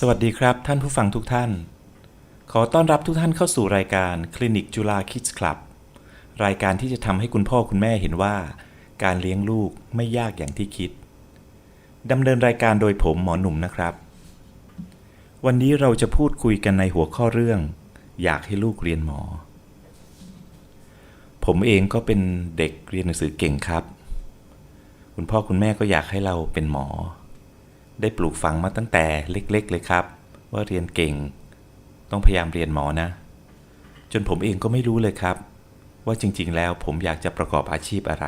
สวัสดีครับท่านผู้ฟังทุกท่าน ขอต้อนรับทุกท่านเข้าสู่รายการคลินิกจุฬาคิดส์คลับ รายการที่จะทำให้คุณพ่อคุณแม่เห็นว่า การเลี้ยงลูกไม่ยากอย่างที่คิดดำเนินรายการโดยผมหมอหนุ่มนะครับ วันนี้เราจะพูดคุยกันในหัวข้อเรื่อง อยากให้ลูกเรียนหมอ ผมเองก็เป็นเด็กเรียนหนังสือเก่งครับ คุณพ่อคุณแม่ก็อยากให้เราเป็นหมอ ได้ปลูกฝังมาตั้งแต่เล็กๆเลยครับ ว่าเรียนเก่ง ต้องพยายามเรียนหมอนะ จนผมเองก็ไม่รู้เลยครับ ว่าจริงๆแล้วผมอยากจะประกอบอาชีพอะไร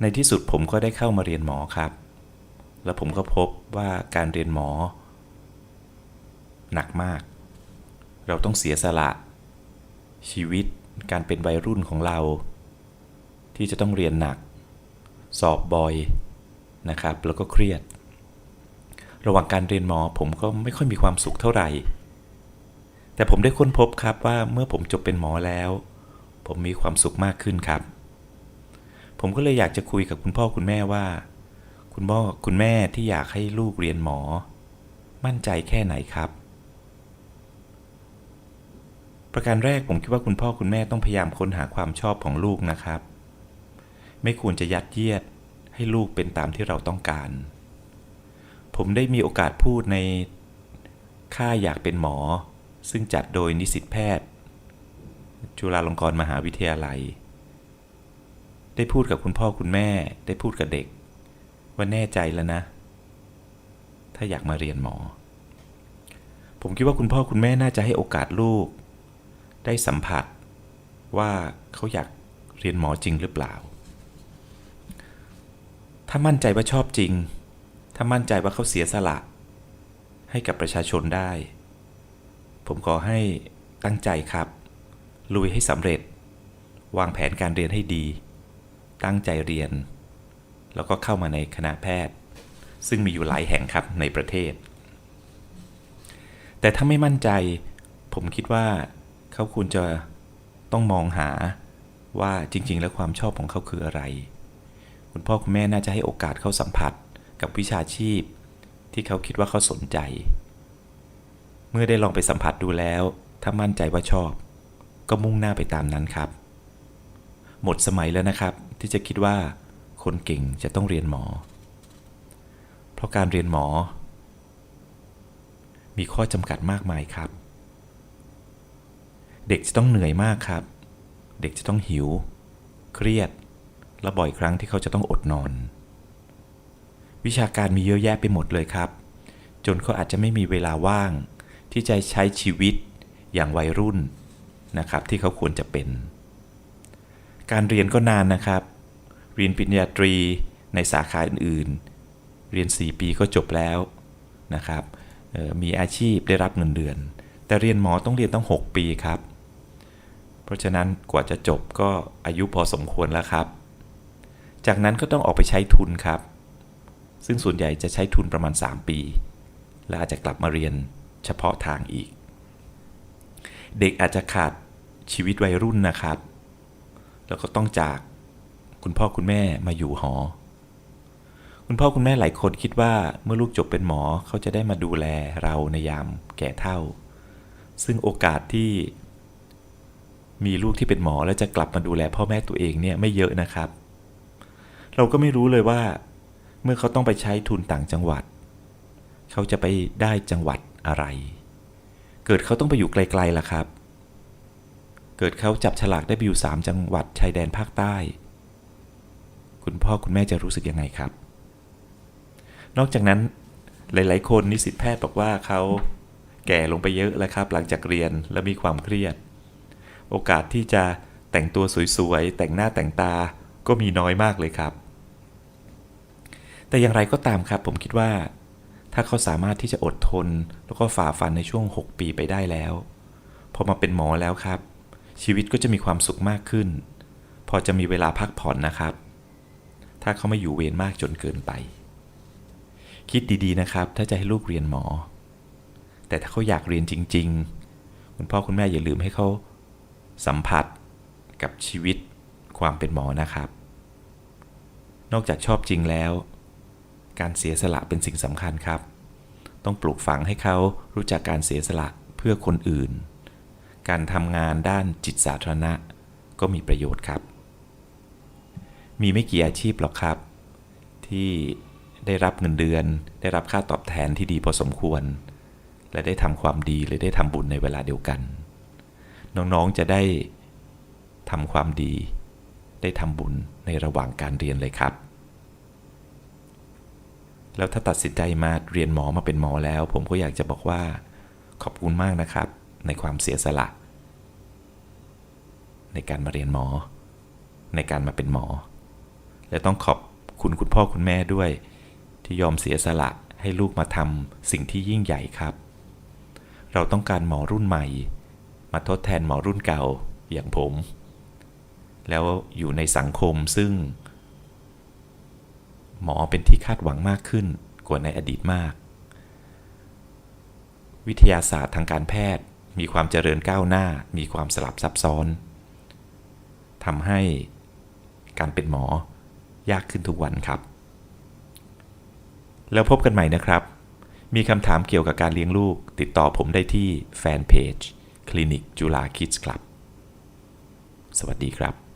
ในที่สุดผมก็ได้เข้ามาเรียนหมอครับ แล้วผมก็พบว่าการเรียนหมอ หนักมาก เราต้องเสียสละ ชีวิตการเป็นวัยรุ่นของเรา ที่จะต้องเรียนหนัก สอบบ่อย นะครับ แล้วก็เครียด ระหว่างการเรียนหมอผมก็ไม่ค่อยมีความสุขเท่าไหร่ แต่ผมได้ค้นพบครับว่าเมื่อผมจบเป็นหมอแล้ว ผมมีความสุขมากขึ้นครับ ผมก็เลยอยากจะคุยกับคุณพ่อคุณแม่ว่า คุณพ่อคุณแม่ที่อยากให้ลูกเรียนหมอ มั่นใจแค่ไหนครับประการแรกผมคิดว่าคุณพ่อคุณแม่ต้องพยายามค้นหาความชอบของลูกนะครับ ไม่ควรจะยัดเยียด ให้ลูกเป็นตามที่เราต้องการ ผมได้มีโอกาสพูดในค่าอยากเป็นหมอ ซึ่งจัดโดยนิสิตแพทย์ จุฬาลงกรณ์มหาวิทยาลัย ได้พูดกับคุณพ่อคุณแม่ได้พูดกับเด็ก ว่าแน่ใจแล้วนะ ถ้าอยากมาเรียนหมอ ผมคิดว่าคุณพ่อคุณแม่น่าจะให้โอกาสลูก ได้สัมผัสว่าเขาอยากเรียนหมอจริงหรือเปล่า ถ้ามั่นใจว่าชอบจริง ถ้ามั่นใจว่าเขาเสียสละ ให้กับประชาชนได้ ผมขอให้ตั้งใจครับ ลุยให้สำเร็จ วางแผนการเรียนให้ดี ตั้งใจเรียน แล้วก็เข้ามาในคณะแพทย์ ซึ่งมีอยู่หลายแห่งครับในประเทศ แต่ถ้าไม่มั่นใจ ผมคิดว่าเขาควรจะต้องมองหาว่าจริง ๆ แล้วความชอบของเขาคืออะไร คุณพ่อคุณแม่น่าจะให้โอกาสเขาสัมผัสกับวิชาชีพ ที่เขาคิดว่าเขาสนใจ เมื่อได้ลองไปสัมผัสดูแล้ว ถ้ามั่นใจว่าชอบ ก็มุ่งหน้าไปตามนั้นครับ หมดสมัยแล้วนะครับ ที่จะคิดว่าคนเก่งจะต้องเรียนหมอ เพราะการเรียนหมอ มีข้อจำกัดมากมายครับ เด็กจะต้องเหนื่อยมากครับ เด็กจะต้องหิว เครียด และบ่อยครั้งที่เขาจะต้องอดนอน วิชาการมีเยอะแยะไปหมดเลยครับ จนเขาอาจจะไม่มีเวลาว่าง ที่จะใช้ชีวิตอย่างวัยรุ่นนะครับ ที่เขาควรจะเป็น การเรียนก็นานนะครับ เรียนปริญญาตรีในสาขาอื่นๆ เรียน 4 ปีก็จบแล้วนะครับออมีอาชีพได้รับเงินเดือน แต่เรียนหมอต้องเรียนต้อง 6 ปีครับ เพราะฉะนั้นกว่าจะจบก็อายุพอสมควรแล้วครับ จากนั้นก็ต้องออกไปใช้ทุนครับ ซึ่งส่วนใหญ่จะใช้ทุนประมาณ 3 ปี และอาจจะกลับมาเรียนเฉพาะทางอีก เด็กอาจจะขาดชีวิตวัยรุ่นนะครับ แล้วก็ต้องจากคุณพ่อคุณแม่มาอยู่หอ คุณพ่อคุณแม่หลายคนคิดว่าเมื่อลูกจบเป็นหมอเขาจะได้มาดูแลเราในยามแก่เฒ่า ซึ่งโอกาสที่มีลูกที่เป็นหมอแล้วจะกลับมาดูแลพ่อแม่ตัวเองเนี่ยไม่เยอะนะครับ เราก็ไม่รู้เลยว่า เมื่อเขาต้องไปใช้ทุนต่างจังหวัด เขาจะไปได้จังหวัดอะไร เกิดเขาต้องไปอยู่ไกลๆล่ะครับ เกิดเขาจับฉลากได้ไปอยู่สามจังหวัดชายแดนภาคใต้ คุณพ่อคุณแม่จะรู้สึกยังไงครับ นอกจากนั้นหลาย ๆ คนนิสิตแพทย์บอกว่าเขาแก่ลงไปเยอะแล้วครับ หลังจากเรียนและมีความเครียด โอกาสที่จะแต่งตัวสวย ๆ แต่งหน้าแต่งตาก็มีน้อยมากเลยครับ แต่อย่างไรก็ตามครับผมคิดว่า ถ้าเขาสามารถที่จะอดทน แล้วก็ฝ่าฟันในช่วง 6 ปีไปได้แล้ว พอมาเป็นหมอแล้วครับ ชีวิตก็จะมีความสุขมากขึ้น พอจะมีเวลาพักผ่อนนะครับ ถ้าเขาไม่อยู่เวรมากจนเกินไป คิดดีๆนะครับ ถ้าจะให้ลูกเรียนหมอ แต่ถ้าเขาอยากเรียนจริง ๆ คุณพ่อคุณแม่อย่าลืมให้เขาสัมผัสกับชีวิตความเป็นหมอนะครับ นอกจากชอบจริงแล้ว การเสียสละเป็นสิ่งสำคัญครับ ต้องปลูกฝังให้เขารู้จักการเสียสละเพื่อคนอื่น การทำงานด้านจิตสาธารณะ ก็มีประโยชน์ครับ มีไม่กี่อาชีพหรอกครับ ที่ได้รับเงินเดือน ได้รับค่าตอบแทนที่ดีพอสมควร และได้ทำความดีหรือได้ทำบุญในเวลาเดียวกัน น้องๆจะได้ทำความดี ได้ทำบุญในระหว่างการเรียนเลยครับ แล้วถ้าตัดสินใจมาเรียนหมอมาเป็นหมอแล้ว ผมก็อยากจะบอกว่า ขอบคุณมากนะครับ ในความเสียสละ ในการมาเรียนหมอ ในการมาเป็นหมอ และต้องขอบคุณคุณพ่อคุณแม่ด้วย ที่ยอมเสียสละให้ลูกมาทำสิ่งที่ยิ่งใหญ่ครับ เราต้องการหมอรุ่นใหม่ มาทดแทนหมอรุ่นเก่าอย่างผม แล้วอยู่ในสังคมซึ่ง หมอเป็นที่คาดหวังมากขึ้นกว่าในอดีตมาก วิทยาศาสตร์ทางการแพทย์มีความเจริญก้าวหน้า มีความสลับซับซ้อนทำให้การเป็นหมอยากขึ้นทุกวันครับ แล้วพบกันใหม่นะครับ มีคำถามเกี่ยวกับการเลี้ยงลูก ติดต่อผมได้ที่แฟนเพจคลินิกจุฬาคิดส์คลับ สวัสดีครับ